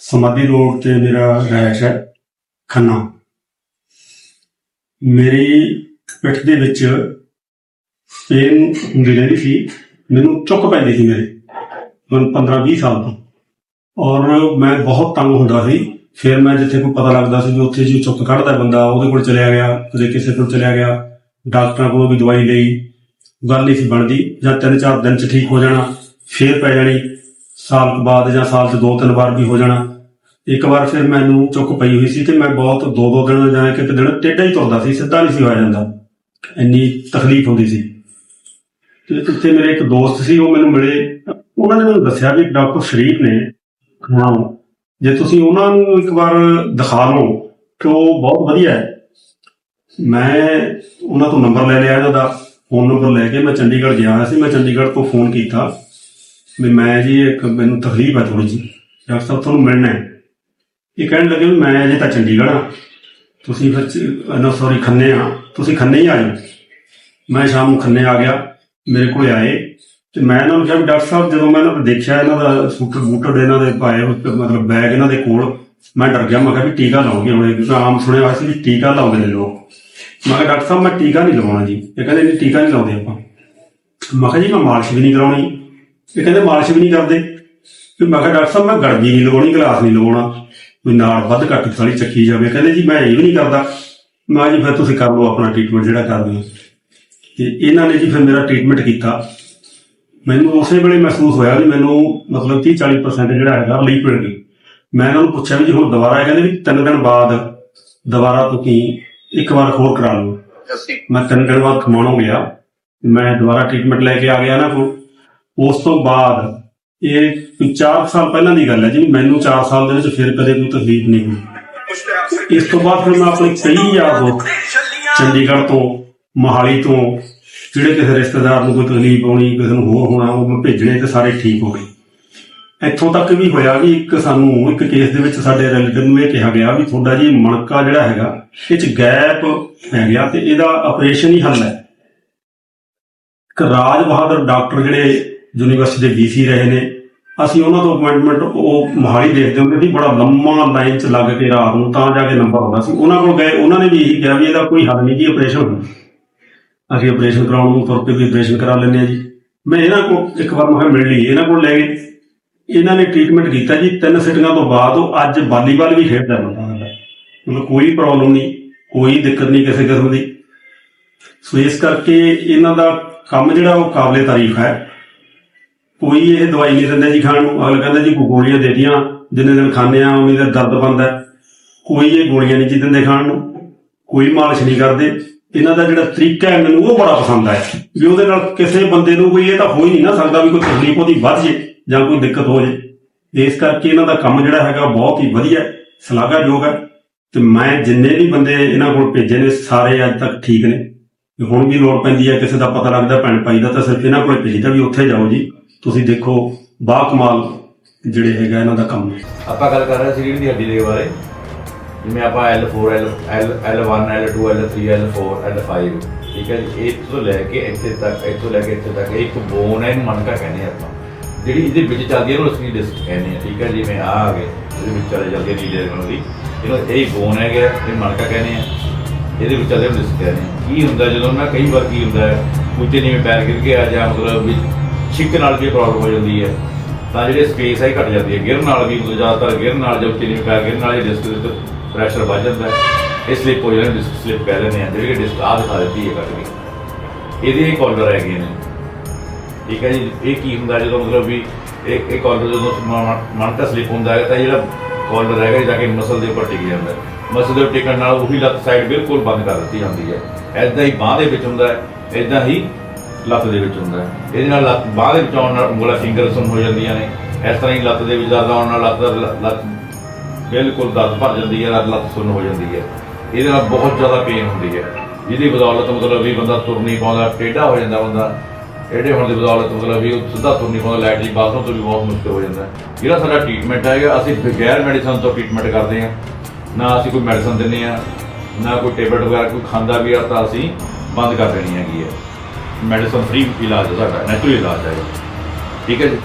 ਸਮਾਧੀ ਰੋਡ ਤੇ ਮੇਰਾ ਰਹਿਸ਼ ਹੈ, ਖੰਨਾ। ਮੇਰੀ ਪਿੱਠ ਦੇ ਵਿੱਚ ਪੇਨ ਹੁੰਦੀ ਰਹਿੰਦੀ ਸੀ, ਮੈਨੂੰ ਚੁੱਕ ਪੈਂਦੀ ਸੀ ਮੇਰੇ, ਮੈਨੂੰ 15 20 ਸਾਲ ਤੋਂ। ਔਰ ਮੈਂ ਬਹੁਤ ਤੰਗ ਹੁੰਦਾ ਸੀ। ਫਿਰ ਮੈਂ ਜਿੱਥੇ ਕੋਈ ਪਤਾ ਲੱਗਦਾ ਸੀ ਵੀ ਉੱਥੇ ਜੀ ਚੁੱਕ ਕੱਢਦਾ ਬੰਦਾ, ਉਹਦੇ ਕੋਲ ਚਲਿਆ ਗਿਆ, ਕਦੇ ਕਿਸੇ ਕੋਲ ਚਲਿਆ ਗਿਆ, ਡਾਕਟਰਾਂ ਕੋਲੋਂ ਵੀ ਦਵਾਈ ਲਈ। ਗੱਲ ਨਹੀਂ ਸੀ ਬਣਦੀ, ਜਾਂ ਤਿੰਨ ਚਾਰ ਦਿਨ ਚ ਠੀਕ ਹੋ ਜਾਣਾ, ਫੇਰ ਪੈ ਜਾਣੀ। ਸਾਲ ਕੁ ਬਾਅਦ ਜਾਂ ਸਾਲ ਚ ਦੋ ਤਿੰਨ ਵਾਰ ਵੀ ਹੋ ਜਾਣਾ। ਇੱਕ ਵਾਰ ਫਿਰ ਮੈਨੂੰ ਚੁੱਕ ਪਈ ਹੋਈ ਸੀ ਤੇ ਮੈਂ ਬਹੁਤ ਦੋ ਦੋ ਦਿਨ ਜਾਂ ਇੱਕ ਦਿਨ ਟੇਢਾ ਹੀ ਤੁਰਦਾ ਸੀ, ਸਿੱਧਾ ਨਹੀਂ ਸੀ ਹੋਇਆ ਜਾਂਦਾ। ਇੰਨੀ ਤਕਲੀਫ ਹੁੰਦੀ ਸੀ। ਤੇ ਇੱਥੇ ਮੇਰੇ ਇੱਕ ਦੋਸਤ ਸੀ, ਉਹ ਮੈਨੂੰ ਮਿਲੇ। ਉਹਨਾਂ ਨੇ ਮੈਨੂੰ ਦੱਸਿਆ ਵੀ ਡਾਕਟਰ ਸ਼ਰੀਫ ਨੇ ਹਾਂ ਜੇ ਤੁਸੀਂ ਉਹਨਾਂ ਨੂੰ ਇੱਕ ਵਾਰ ਦਿਖਾ ਲਓ ਕਿ ਉਹ ਬਹੁਤ ਵਧੀਆ ਹੈ। ਮੈਂ ਉਹਨਾਂ ਤੋਂ ਨੰਬਰ ਲੈ ਲਿਆ, ਉਹਦਾ ਫੋਨ ਨੰਬਰ ਲੈ ਕੇ ਮੈਂ ਚੰਡੀਗੜ੍ਹ ਗਿਆ ਹੋਇਆ ਸੀ। ਮੈਂ ਚੰਡੀਗੜ੍ਹ ਤੋਂ ਫੋਨ ਕੀਤਾ। ਵੀ ਮੈਂ ਜੀ ਇੱਕ ਮੈਨੂੰ ਤਕਲੀਫ ਹੈ ਥੋੜੀ ਜਿਹੀ। ਡਾਕਟਰ ਸਾਹਿਬ, ਤੁਹਾਨੂੰ ਮਿਲਣਾ ਹੈ। ਇਹ ਕਹਿਣ ਲੱਗੇ ਵੀ ਮੈਂ ਅਜੇ ਤਾਂ ਚੰਡੀਗੜ੍ਹ ਆ ਤੁਸੀਂ ਫਿਰ ਨਾ ਸੌਰੀ ਖੰਨੇ ਆ ਤੁਸੀਂ ਖੰਨੇ ਹੀ ਆ ਜਾਓ। ਮੈਂ ਸ਼ਾਮ ਨੂੰ ਖੰਨੇ ਆ ਗਿਆ। ਮੇਰੇ ਕੋਲ ਆਏ। ਤੇ ਮੈਂ ਇਹਨਾਂ ਨੂੰ ਕਿਹਾ ਵੀ ਡਾਕਟਰ ਸਾਹਿਬ, ਜਦੋਂ ਮੈਂ ਇਹਨਾਂ ਨੂੰ ਦੇਖਿਆ, ਇਹਨਾਂ ਦਾ ਸੂਟਰ ਬੂਟਰ ਇਹਨਾਂ ਦੇ ਪਾਏ, ਮਤਲਬ ਬੈਗ ਇਹਨਾਂ ਦੇ ਕੋਲ, ਮੈਂ ਡਰ ਗਿਆ। ਮੈਂ ਕਿਹਾ ਵੀ ਟੀਕਾ ਲਾਓਗੇ ਹੁਣ। ਕਿਉਂਕਿ ਆਮ ਸੁਣਿਆ ਹੋਇਆ ਸੀ ਵੀ ਟੀਕਾ ਲਾਉਂਦੇ ਨੇ ਲੋਕ। ਮੈਂ ਕਿਹਾ, ਡਾਕਟਰ ਸਾਹਿਬ, ਮੈਂ ਟੀਕਾ ਨਹੀਂ ਲਵਾਉਣਾ ਜੀ। ਇਹ ਕਹਿੰਦੇ ਨਹੀਂ ਟੀਕਾ ਨਹੀਂ ਲਾਉਂਦੇ ਆਪਾਂ। ਮੈਂ ਕਿਹਾ ਜੀ, ਮੈਂ ਮਾਲਿਸ਼ ਵੀ ਨਹੀਂ ਕਰਾਉਣੀ। ਇਹ ਕਹਿੰਦੇ ਮਾਲਿਸ਼ ਵੀ ਨਹੀਂ ਕਰਦੇ ਫਿਰ ਮੈਂ ਕਿਹਾ ਡਾਕਟਰ ਸਾਹਿਬ ਮੈਂ ਗੜਬੀ ਨਹੀਂ ਲਵਾਉਣੀ ਗਲਾਸ ਨਹੀਂ ਲਵਾਉਣਾ। ਵੀ ਨਾਲ ਵੱਧ ਘੱਟ ਸਾਲੀ ਚੱਕੀ ਜਾਵੇ। ਕਹਿੰਦੇ ਜੀ ਮੈਂ ਇਹ ਵੀ ਨਹੀਂ ਕਰਦਾ। ਮੈਂ ਜੀ ਫਿਰ ਤੁਸੀਂ ਕਰ ਲਓ ਆਪਣਾ ਟ੍ਰੀਟਮੈਂਟ ਜਿਹੜਾ ਕਰਦੇ ਹੋ। ਤੇ ਇਹਨਾਂ ਨੇ ਜੀ ਫਿਰ ਮੇਰਾ ਟ੍ਰੀਟਮੈਂਟ ਕੀਤਾ। ਮੈਨੂੰ ਉਸੇ ਵੇਲੇ ਮਹਿਸੂਸ ਹੋਇਆ ਵੀ ਮੈਨੂੰ ਮਤਲਬ 30 40% ਜਿਹੜਾ ਹੈਗਾ ਰਿਲੀਫ ਮਿਲ ਗਈ। ਮੈਂ ਇਹਨਾਂ ਨੂੰ ਪੁੱਛਿਆ ਵੀ ਜੀ ਹੁਣ ਦੁਬਾਰਾ ਇਹ ਕਹਿੰਦੇ ਵੀ ਤਿੰਨ ਦਿਨ ਬਾਅਦ ਦੁਬਾਰਾ ਤੁਸੀਂ ਇੱਕ ਵਾਰ ਹੋਰ ਕਰਾ ਲਓ। ਮੈਂ ਤਿੰਨ ਦਿਨ ਬਾਅਦ ਖਮਾਣੋਂ ਗਿਆ। ਮੈਂ ਦੁਬਾਰਾ ਟ੍ਰੀਟਮੈਂਟ ਲੈ ਕੇ ਆ ਗਿਆ ਨਾ ਕੋਲ। ਉਸ ਤੋਂ ਬਾਅਦ ਇਹ 4 ਸਾਲ ਪਹਿਲਾਂ ਦੀ ਗੱਲ ਹੈ ਜੀ, ਮੈਨੂੰ 4 ਸਾਲ ਦੇ ਵਿੱਚ ਫਿਰ ਕਦੇ ਕੋਈ ਤਕਲੀਫ ਨਹੀਂ ਹੋਈ। ਇਸ ਤੋਂ ਬਾਅਦ ਫਿਰ ਮੈਂ ਆਪਣੇ ਕਈ ਯਾਰ ਦੋਸਤ ਚੰਡੀਗੜ੍ਹ ਤੋਂ, ਮੋਹਾਲੀ ਤੋਂ, ਜਿਹੜੇ ਕਿਸੇ ਰਿਸ਼ਤੇਦਾਰ ਨੂੰ ਕੋਈ ਤਕਲੀਫ ਆਉਣੀ, ਕਿਸੇ ਨੂੰ ਹੋਰ ਹੋਣਾ, ਉਹ ਭੇਜਣੇ ਤੇ ਸਾਰੇ ਠੀਕ ਹੋ ਗਏ। ਇੱਥੋਂ ਤੱਕ ਵੀ ਹੋਇਆ ਵੀ ਇੱਕ ਸਾਨੂੰ ਇੱਕ ਕੇਸ ਦੇ ਵਿੱਚ ਸਾਡੇ ਰਿਲੇਟਿਵ ਨੂੰ ਇਹ ਕਿਹਾ ਗਿਆ ਵੀ ਤੁਹਾਡਾ ਜੀ ਮਣਕਾ ਜਿਹੜਾ ਹੈਗਾ, ਇਹ ਚ ਗੈਪ ਪੈ ਗਿਆ ਤੇ ਇਹਦਾ ਆਪਰੇਸ਼ਨ ਹੀ ਹੱਲ ਹੈ। ਇੱਕ ਰਾਜ ਬਹਾਦਰ ਡਾਕਟਰ ਜਿਹੜੇ ਯੂਨੀਵਰਸਿਟੀ ਦੇ ਵੀਸੀ ਰਹੇ ਨੇ। ਅਸੀਂ ਉਹਨਾਂ ਤੋਂ ਅਪਾਇੰਟਮੈਂਟ ਉਹ ਮੋਹਾਲੀ ਦੇਖਦੇ ਹੁੰਦੇ ਸੀ। ਬੜਾ ਲੰਮਾ ਲਾਈਨ 'ਚ ਲੱਗ ਕੇ ਰਾਤ ਨੂੰ ਤਾਂ ਜਾ ਕੇ ਨੰਬਰ ਆਉਂਦਾ ਸੀ। ਉਹਨਾਂ ਕੋਲ ਗਏ, ਉਹਨਾਂ ਨੇ ਵੀ ਇਹੀ ਕਿਹਾ ਵੀ ਇਹਦਾ ਕੋਈ ਹੱਲ ਨਹੀਂ ਜੀ ਆਪਰੇਸ਼ਨ ਅਸੀਂ ਆਪਰੇਸ਼ਨ ਕਰਾਉਣ ਨੂੰ ਤੁਰ ਕੇ ਵੀ ਆਪਰੇਸ਼ਨ ਕਰਾ ਲੈਂਦੇ ਆ ਜੀ। ਮੈਂ ਇਹਨਾਂ ਕੋਲ ਇੱਕ ਵਾਰ ਮੈਂ ਕਿਹਾ ਮਿਲ ਲਈ ਇਹਨਾਂ ਕੋਲ ਲੈ ਗਏ। ਇਹਨਾਂ ਨੇ ਟ੍ਰੀਟਮੈਂਟ ਕੀਤਾ ਜੀ। ਤਿੰਨ ਸਿਟਿੰਗਾਂ ਤੋਂ ਬਾਅਦ ਉਹ ਅੱਜ ਵਾਲੀਬਾਲ ਵੀ ਖੇਡਦਾ ਬੰਦਾ ਸਾਡਾ। ਮਤਲਬ ਕੋਈ ਪ੍ਰੋਬਲਮ ਨਹੀਂ, ਕੋਈ ਦਿੱਕਤ ਨਹੀਂ ਕਿਸੇ ਕਿਸਮ ਦੀ। ਸੋ ਇਸ ਕਰਕੇ ਇਹਨਾਂ ਦਾ ਕੰਮ ਜਿਹੜਾ ਉਹ ਕਾਬਲੇ ਤਾਰੀਫ ਹੈ। ਕੋਈ ਇਹ ਦਵਾਈ ਨਹੀਂ ਦਿੰਦਾ ਜੀ ਖਾਣ ਨੂੰ। ਅਗਲਾ ਕਹਿੰਦਾ ਜੀ ਕੋਈ ਗੋਲੀਆਂ ਦੇ ਦੀਆਂ, ਜਿੰਨੇ ਦਿਨ ਖਾਂਦੇ ਆ ਉਨੀ ਦਾ ਦਰਦ ਬੰਦਾ ਕੋਈ ਇਹ ਗੋਲੀਆਂ ਨਹੀਂ ਜੀ ਦਿੰਦੇ ਖਾਣ ਨੂੰ। ਕੋਈ ਮਾਲਿਸ਼ ਨਹੀਂ ਕਰਦੇ। ਇਹਨਾਂ ਦਾ ਜਿਹੜਾ ਤਰੀਕਾ ਹੈ, ਮੈਨੂੰ ਉਹ ਬੜਾ ਪਸੰਦ ਆਇਆ। ਵੀ ਉਹਦੇ ਨਾਲ ਕਿਸੇ ਬੰਦੇ ਨੂੰ ਕੋਈ ਇਹ ਤਾਂ ਹੋ ਹੀ ਨਹੀਂ ਨਾ ਸਕਦਾ ਵੀ ਕੋਈ ਤਕਲੀਫ ਉਹਦੀ ਵੱਧ ਜੇ ਜਾਂ ਕੋਈ ਦਿੱਕਤ ਹੋ ਜੇ। ਇਸ ਕਰਕੇ ਇਹਨਾਂ ਦਾ ਕੰਮ ਜਿਹੜਾ ਹੈਗਾ ਬਹੁਤ ਹੀ ਵਧੀਆ ਸ਼ਲਾਘਾਯੋਗ ਹੈ। ਤੇ ਮੈਂ ਜਿੰਨੇ ਵੀ ਬੰਦੇ ਇਹਨਾਂ ਕੋਲ ਭੇਜੇ ਨੇ, ਸਾਰੇ ਅੱਜ ਤੱਕ ਠੀਕ ਨੇ। ਹੁਣ ਵੀ ਲੋੜ ਪੈਂਦੀ ਹੈ, ਕਿਸੇ ਦਾ ਪਤਾ ਲੱਗਦਾ, ਭੈਣ ਭਾਈ ਦਾ ਤਾਂ ਸਿਰਫ ਇਹਨਾਂ ਕੋਲ ਭੇਜਦਾ ਵੀ ਉੱਥੇ ਜਾਓ ਜੀ। ਤੁਸੀਂ ਦੇਖੋ ਬਾ ਕਮਾਲ ਜਿਹੜੇ ਹੈਗਾ ਇਹਨਾਂ ਦਾ ਕੰਮ ਆਪਾਂ ਗੱਲ ਕਰ ਰਹੇ ਸੀ ਰੀੜ੍ਹ ਦੀ ਹੱਡੀ ਦੇ ਬਾਰੇ। ਜਿਵੇਂ ਆਪਾਂ L4 L L1 L2 L3 L4 L5 ਠੀਕ ਹੈ ਜੀ? ਇਹ ਤੋਂ ਲੈ ਕੇ ਇੱਥੇ ਤੱਕ, ਇੱਥੋਂ ਲੈ ਕੇ ਇੱਥੇ ਤੱਕ ਇਹ ਇੱਕ ਬੋਨ ਹੈ, ਇਹਨੂੰ ਮਣਕਾ ਕਹਿੰਦੇ ਆ ਆਪਾਂ। ਜਿਹੜੀ ਇਹਦੇ ਵਿੱਚ ਚੱਲਦੀ ਹੈ, ਉਹਨੂੰ ਅਸੀਂ ਡਿਸਕ ਕਹਿੰਦੇ ਆ ਠੀਕ ਹੈ? ਜਿਵੇਂ ਆ ਆ ਗਏ, ਇਹਦੇ ਵਿੱਚ ਚੱਲੇ ਜਾਂਦੀ ਹੈ ਨੀਲੇ ਰੰਗ ਦੀ। ਇਹਨੂੰ ਇਹ ਬੋਨ ਹੈਗਾ ਇਹ ਮਣਕਾ ਕਹਿੰਦੇ ਆ ਇਹਦੇ ਵਿੱਚ ਚੱਲਦੇ ਡਿਸਕ ਕਹਿੰਦੇ ਆ ਕੀ ਹੁੰਦਾ ਜਦੋਂ ਨਾ, ਕਈ ਵਾਰ ਕੀ ਹੁੰਦਾ ਹੈ ਉੱਤੇ ਜਿਵੇਂ ਪੈਰ ਗਿਰ ਗਿਆ ਜਾਂ ਮਤਲਬ ਵੀ ਛਿੱਕ ਨਾਲ ਵੀ ਪ੍ਰੋਬਲਮ ਹੋ ਜਾਂਦੀ ਹੈ, ਤਾਂ ਜਿਹੜੇ ਸਪੇਸ ਹੈ ਇਹ ਘਟ ਜਾਂਦੀ ਹੈ। ਗਿਰ ਨਾਲ ਵੀ ਜ਼ਿਆਦਾਤਰ ਗਿਰ ਨਾਲ ਜਾਂ ਉੱਤੇ ਪੈ ਪੈਰ ਗਿਰਨ ਨਾਲ ਹੀ ਡਿਸਕ ਦੇ ਉੱਤੇ ਪ੍ਰੈਸ਼ਰ ਵੱਧ ਜਾਂਦਾ ਹੈ। ਇਹ ਸਲਿੱਪ ਹੋ ਜਾਂਦਾ ਡਿਸਕ ਸਲਿੱਪ ਕਹਿ ਲੈਂਦੇ ਆ। ਜਿਹੜੀ ਡਿਸਕ ਆ ਦਿਖਾ ਦਿੱਤੀ ਹੈ ਕੱਟ ਕੇ ਇਹਦੇ ਇਹ ਹੈਗੇ ਨੇ। ਠੀਕ ਹੈ ਜੀ, ਇਹ ਕੀ ਹੁੰਦਾ ਜਦੋਂ ਮਤਲਬ ਵੀ ਇੱਕ ਇੱਕ ਕਾਰਨਰ ਜਦੋਂ ਮਨ ਮਣਕਾ ਸਲਿੱਪ ਹੁੰਦਾ ਹੈ, ਤਾਂ ਜਿਹੜਾ ਕਾਰਨਰ ਹੈਗਾ ਜਾ ਕੇ ਮਸਲ ਦੇ ਉੱਪਰ ਟਿਕ ਜਾਂਦਾ ਮਸਲ ਦੇ ਉੱਪਰ ਟਿਕਣ ਨਾਲ ਉਹੀ ਲੱਤ ਸਾਈਡ ਬਿਲਕੁਲ ਬੰਦ ਕਰ ਦਿੱਤੀ ਜਾਂਦੀ ਹੈ। ਐਦਾਂ ਹੀ ਬਾਹ ਦੇ ਵਿੱਚ ਹੁੰਦਾ ਹੈ ਐਦਾਂ ਹੀ ਲੱਤ ਦੇ ਵਿੱਚ ਹੁੰਦਾ ਹੈ। ਇਹਦੇ ਨਾਲ ਲੱਤ ਬਾਹ ਦੇ ਵਿੱਚ ਆਉਣ ਨਾਲ ਉਂਗਲਾਂ ਫਿੰਗਰ ਸੁੰਨ ਹੋ ਜਾਂਦੀਆਂ ਨੇ। ਇਸ ਤਰ੍ਹਾਂ ਹੀ ਲੱਤ ਦੇ ਵਿੱਚ ਦਰਦ ਆਉਣ ਨਾਲ ਲੱਤ ਲੱਤ ਬਿਲਕੁਲ ਦਰਦ ਭਰ ਜਾਂਦੀ ਹੈ, ਲੱਤ ਸੁੰਨ ਹੋ ਜਾਂਦੀ ਹੈ। ਇਹਦੇ ਨਾਲ ਬਹੁਤ ਜ਼ਿਆਦਾ ਪੇਨ ਹੁੰਦੀ ਹੈ। ਜਿਹਦੀ ਬਦੌਲਤ ਮਤਲਬ ਵੀ ਬੰਦਾ ਤੁਰ ਨਹੀਂ ਪਾਉਂਦਾ, ਟੇਢਾ ਹੋ ਜਾਂਦਾ ਬੰਦਾ। ਟੇਢੇ ਹੋਣ ਦੀ ਬਦੌਲਤ ਮਤਲਬ ਵੀ ਸਿੱਧਾ ਤੁਰ ਨਹੀਂ ਪਾਉਂਦਾ ਲੈਟਰੀ ਬਾਥਰੂਮ ਤੋਂ ਵੀ ਬਹੁਤ ਮੁਸ਼ਕਲ ਹੋ ਜਾਂਦਾ। ਜਿਹੜਾ ਸਾਡਾ ਟ੍ਰੀਟਮੈਂਟ ਹੈਗਾ, ਅਸੀਂ ਬਗੈਰ ਮੈਡੀਸਨ ਤੋਂ ਟ੍ਰੀਟਮੈਂਟ ਕਰਦੇ ਹਾਂ। ਨਾ ਅਸੀਂ ਕੋਈ ਮੈਡੀਸਨ ਦਿੰਦੇ ਹਾਂ, ਨਾ ਕੋਈ ਟੇਬਲੇਟ ਵਗੈਰਾ, ਕੋਈ ਖਾਂਦਾ ਵੀ ਆ ਤਾਂ ਅਸੀਂ ਬੰਦ ਕਰ ਦੇਣੀ ਹੈਗੀ ਹੈ। ਮੈਡੀਸਨ ਫ੍ਰੀ ਇਲਾਜ ਹੈ ਸਾਡਾ ਨੈਚੁਰਲ ਇਲਾਜ ਹੈ ਠੀਕ ਹੈ ਜੀ?